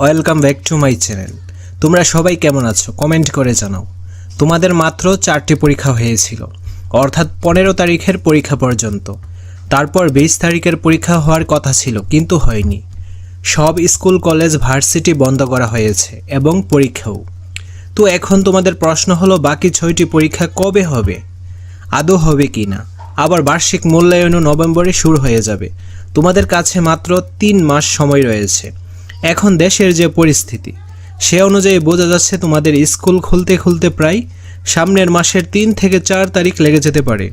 Welcome back to my channel. তোমরা সবাই কেমন আছো? কমেন্ট করে জানাও। তোমাদের মাত্র চারটি পরীক্ষা হয়েছিল, অর্থাৎ পনেরো তারিখের পরীক্ষা পর্যন্ত। তারপর বিশ তারিখের পরীক্ষা হওয়ার কথা ছিল, কিন্তু হয়নি। সব স্কুল, কলেজ, ভার্সিটি বন্ধ করা হয়েছে, এবং পরীক্ষাও। তো এখন তোমাদের প্রশ্ন হলো, বাকি ছয়টি পরীক্ষা কবে হবে? আদৌ হবে কি না? আবার বার্ষিক মূল্যায়নও নভেম্বরে শুরু হয়ে যাবে। তোমাদের কাছে মাত্র তিন মাস সময় রয়েছে। এখন দেশের যে পরিস্থিতি, সে অনুযায়ী বোঝা যাচ্ছে তোমাদের স্কুল খুলতে খুলতে প্রায় সামনের মাসের তিন থেকে চার তারিখ লেগে যেতে পারে।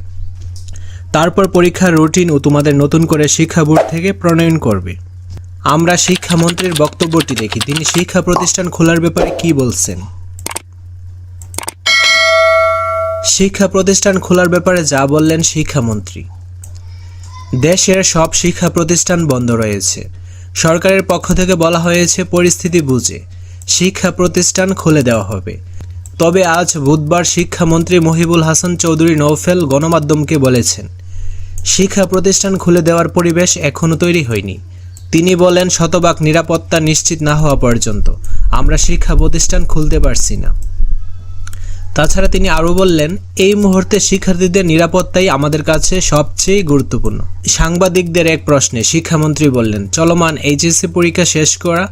তারপর পরীক্ষার রুটিন ও তোমাদের নতুন করে শিক্ষা বোর্ড থেকে প্রণয়ন করবে। আমরা শিক্ষামন্ত্রীর বক্তব্যটি দেখি। তিনি শিক্ষা প্রতিষ্ঠান খোলার ব্যাপারে কি বলছেন? শিক্ষা প্রতিষ্ঠান খোলার ব্যাপারে যা বললেন শিক্ষামন্ত্রী। দেশের সব শিক্ষা প্রতিষ্ঠান বন্ধ রয়েছে। সরকারের পক্ষ থেকে বলা হয়েছে, পরিস্থিতি বুঝে। শিক্ষা প্রতিষ্ঠান খুলে দেওয়া হবে। তবে আজ বুধবার শিক্ষামন্ত্রী মহিবুল হাসান চৌধুরী নৌফেল গণমাধ্যমকে বলেছেন, শিক্ষা প্রতিষ্ঠান খুলে দেওয়ার পরিবেশ এখনও তৈরি হয়নি। তিনি বলেন, শতভাগ নিরাপত্তা নিশ্চিত না হওয়া পর্যন্ত আমরা শিক্ষা প্রতিষ্ঠান খুলতে পারছি না। তাছাড়া তিনি আরও বললেন, এই মুহূর্তে শিক্ষার্থীদের নিরাপত্তাই আমাদের কাছে সবচেয়ে গুরুত্বপূর্ণ। সাংবাদিকদের এক প্রশ্নে শিক্ষামন্ত্রী বললেন, চলমান এইচএসসি পরীক্ষা শেষ করা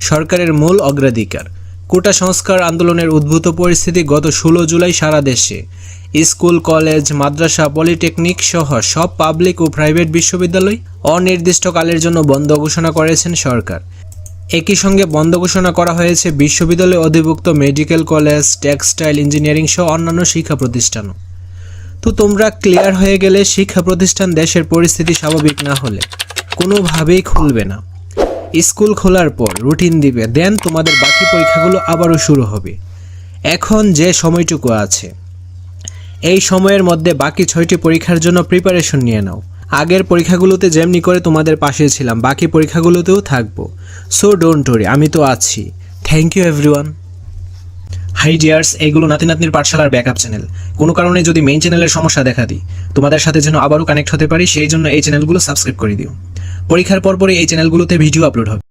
সরকারের মূল অগ্রাধিকার। কোটা সংস্কার আন্দোলনের উদ্ভূত পরিস্থিতি গত ষোলো জুলাই সারা দেশে। স্কুল, কলেজ, মাদ্রাসা, পলিটেকনিক সহ সব পাবলিক ও প্রাইভেট বিশ্ববিদ্যালয় অনির্দিষ্টকালের জন্য বন্ধ ঘোষণা করেছেন সরকার। একই সঙ্গে বন্ধ ঘোষণা করা হয়েছে বিশ্ববিদ্যালয় অধিভুক্ত মেডিকেল কলেজ, টেক্সটাইল ইঞ্জিনিয়ারিং সহ অন্যান্য শিক্ষা প্রতিষ্ঠানও। তো তোমরা ক্লিয়ার হয়ে গেলে শিক্ষা প্রতিষ্ঠান দেশের পরিস্থিতি স্বাভাবিক না হলে কোনোভাবেই খুলবে না। স্কুল খোলার পর রুটিন দিবে, দেন তোমাদের বাকি পরীক্ষাগুলো আবারও শুরু হবে। এখন যে সময়টুকু আছে, এই সময়ের মধ্যে বাকি ছয়টি পরীক্ষার জন্য প্রিপারেশন নিয়ে নাও। আগের পরীক্ষাগুলোতে যেমনি করে তোমাদের পাশে ছিলাম, বাকি পরীক্ষাগুলোতেও থাকব। সো ডোন্ট ওরি আমি তো আছি। Thank you everyone hi dears এগুলো নাতি নাতনির পাঠশালার ব্যাকআপ চ্যানেল কোনো কারণে যদি মেইন চ্যানেলের সমস্যা দেখা দিই, তোমাদের সাথে যেন আবারও কানেক্ট হতে পারি, সেই জন্য এই চ্যানেলগুলো সাবস্ক্রাইব করে দিও। পরীক্ষার পরপরই এই চ্যানেলগুলোতে ভিডিও আপলোড হবে।